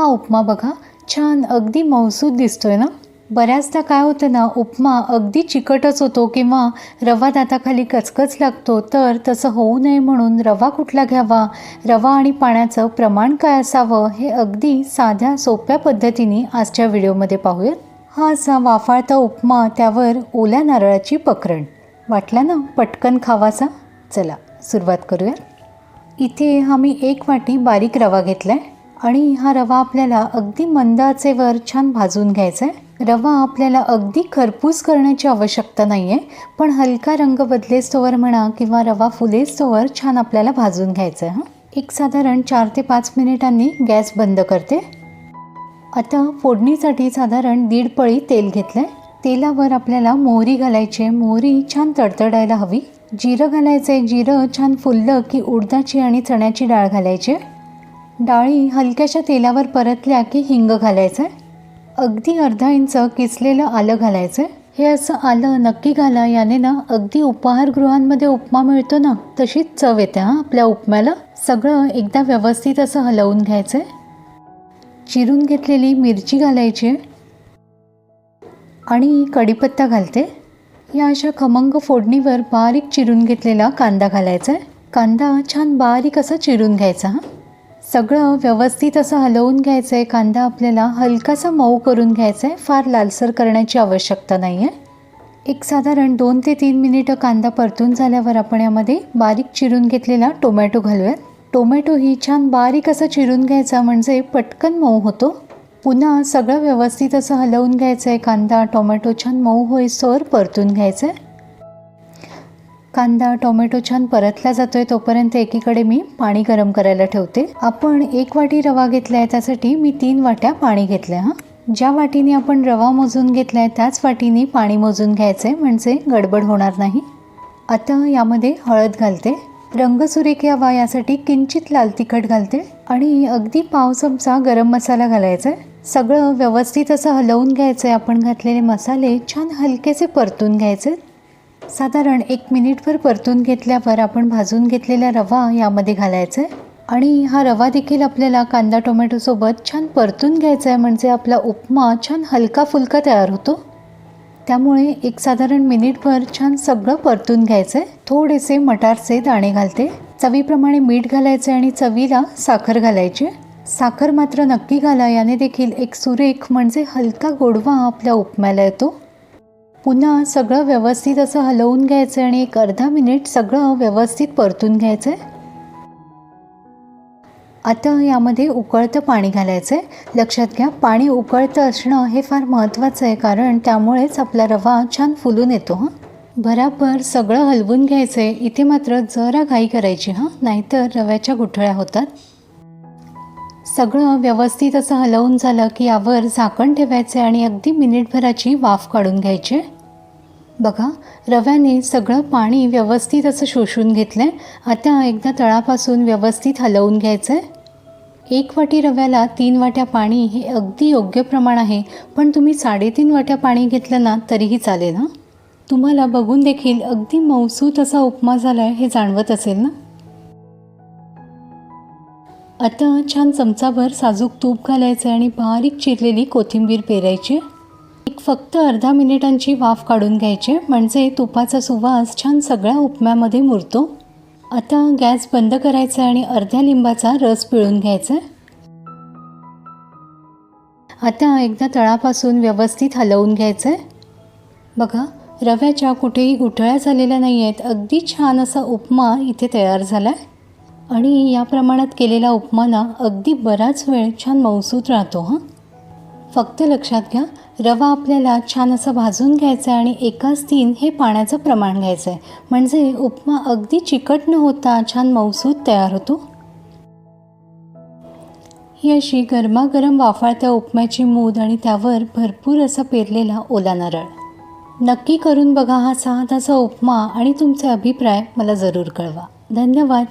हा उपमा बघा छान अगदी मौसूद दिसतोय ना? बऱ्याचदा काय होतं ना उपमा अगदी चिकटच होतो किंवा रवा दाताखाली कचकच लागतो तर तसं होऊ नये म्हणून रवा कुठला घ्यावा? रवा आणि पाण्याचं प्रमाण काय असावं? हे अगदी साध्या सोप्या पद्धतीने आजच्या व्हिडिओमध्ये पाहूयात. हा असा वाफाळता उपमा त्यावर ओल्या नारळाची पकरण. वाटला ना? पटकन खावासा? चला सुरुवात करूया. इथे हा मी एक वाटी बारीक रवा घेतला आहे आणि हा रवा आपल्याला अगदी मंद आचेवर छान भाजून घ्यायचा आहे रवा आपल्याला अगदी खरपूस करण्याची आवश्यकता नाही आहे पण हलका रंग बदलेस्तोवर म्हणा किंवा रवा फुलेस्तोवर छान आपल्याला भाजून घ्यायचं आहे हां. एक साधारण चार ते पाच मिनिटांनी गॅस बंद करते. आता फोडणीसाठी साधारण दीड पळी तेल घेतलं आहे तेलावर आपल्याला मोहरी घालायची आहे. मोहरी छान तडतडायला हवी. जिरं घालायचं आहे जिरं छान फुललं की उडदाची आणि चण्याची डाळ घालायची आहे. डाळी हलक्याशा तेलावर परतल्या की हिंग घालायचं आहे अगदी अर्धा इंच किसलेलं आलं घालायचं आहे हे असं आलं नक्की घाला याने ना अगदी उपाहारगृहांमध्ये उपमा मिळतो ना तशीच चव येते हां आपल्या उपम्याला. सगळं एकदा व्यवस्थित असं हलवून घ्यायचं आहे चिरून घेतलेली मिरची घालायची. आणि कढीपत्ता घालते. या अशा खमंग फोडणीवर बारीक चिरून घेतलेला कांदा घालायचा आहे कांदा छान बारीक असा चिरून घ्यायचा हां. सगळं व्यवस्थित असं हलवून घ्यायचं आहे कांदा आपल्याला हलकासा मऊ करून घ्यायचा आहे फार लालसर करण्याची आवश्यकता नाही आहे एक साधारण दोन ते तीन मिनिटं कांदा परतून झाल्यावर आपण यामध्ये बारीक चिरून घेतलेला टोमॅटो घालूयात. टोमॅटो ही छान बारीक असा चिरून घ्यायचा म्हणजे पटकन मऊ होतो. पुन्हा सगळं व्यवस्थित असं हलवून घ्यायचं आहे कांदा टोमॅटो छान मऊ होईस्तोवर परतून घ्यायचं आहे कांदा टोमॅटो छान परतला जातोय तोपर्यंत एकीकडे मी पाणी गरम करायला ठेवते. आपण एक वाटी रवा घेतला आहे त्यासाठी मी तीन वाट्या पाणी घेतल्या हां. ज्या वाटीने आपण रवा मोजून घेतला आहे त्याच वाटीने पाणी मोजून घ्यायचं आहे म्हणजे गडबड होणार नाही. आता यामध्ये हळद घालते. रंग सुरेख यावा यासाठी किंचित लाल तिखट घालते. आणि अगदी पाव चमचा गरम मसाला घालायचा आहे सगळं व्यवस्थित असं हलवून घ्यायचं आहे आपण घातलेले मसाले छान हलकेसे परतून घ्यायचे साधारण एक मिनिटभर परतून घेतल्यावर आपण भाजून घेतलेला रवा यामध्ये घालायचा आहे आणि हा रवा देखील आपल्याला कांदा टोमॅटोसोबत छान परतून घ्यायचा आहे म्हणजे आपला उपमा छान हलका फुलका तयार होतो. त्यामुळे एक साधारण मिनिटभर छान सगळं परतून घ्यायचं आहे थोडेसे मटारचे दाणे घालते. चवीप्रमाणे मीठ घालायचे आणि चवीला साखर घालायची. साखर मात्र नक्की घाला याने देखील एक सुरेख म्हणजे हलका गोडवा आपल्या उपम्याला येतो. पुन्हा सगळं व्यवस्थित असं हलवून घ्यायचं आणि एक अर्धा मिनिट सगळं व्यवस्थित परतून घ्यायचं आहे आता यामध्ये उकळतं पाणी घालायचं आहे लक्षात घ्या पाणी उकळतं असणं हे फार महत्त्वाचं आहे कारण त्यामुळेच आपला रवा छान फुलून येतो हां. बराबर सगळं हलवून घ्यायचं आहे इथे मात्र जरा घाई करायची हां. नाहीतर रव्याच्या गुठळ्या होतात. सगळं व्यवस्थित असं हलवून झालं की यावर झाकण ठेवायचे आणि अगदी मिनिटभराची वाफ काढून घ्यायची. बघा रव्याने सगळं पाणी व्यवस्थित असं शोषून घेतलं आहे आता एकदा तळापासून व्यवस्थित हलवून घ्यायचं आहे एक वाटी रव्याला तीन वाट्या पाणी हे अगदी योग्य प्रमाण आहे पण तुम्ही साडेतीन वाट्या पाणी घेतलं ना तरीही चालेल ना तुम्हाला बघून देखील अगदी मौसूत असा उपमा झाला आहे हे जाणवत असेल ना? आता छान चमचाभर साजूक तूप घालायचं आणि बारीक चिरलेली कोथिंबीर पेरायची एक फक्त अर्धा मिनिटांची वाफ काढून घ्यायची म्हणजे तुपाचा सुवास छान सगळ्या उपम्यामध्ये मुरतो. आता गॅस बंद करायचा आणि अर्ध्या लिंबाचा रस पिळून घ्यायचा आता एकदा तळापासून व्यवस्थित हलवून घ्यायचं आहे. बघा रव्याच्या कुठेही गुठळ्या झालेल्या नाही आहेत अगदी छान असा उपमा इथे तयार झाला आहे आणि या प्रमाणात केलेला उपमा ना अगदी बराच वेळ छान मौसूत राहतो हां? फक्त लक्षात घ्या रवा आपल्याला छान असं भाजून घ्यायचा आहे आणि एकाच तीन हे पाण्याचं प्रमाण घ्यायचं आहे म्हणजे उपमा अगदी चिकट न होता छान मौसूत तयार होतो. ही अशी गरमागरम वाफाळत्या उपम्याची मूद आणि त्यावर भरपूर असा पेरलेला ओला नारळ. नक्की करून बघा हा साधासा उपमा आणि तुमचे अभिप्राय मला जरूर कळवा. धन्यवाद.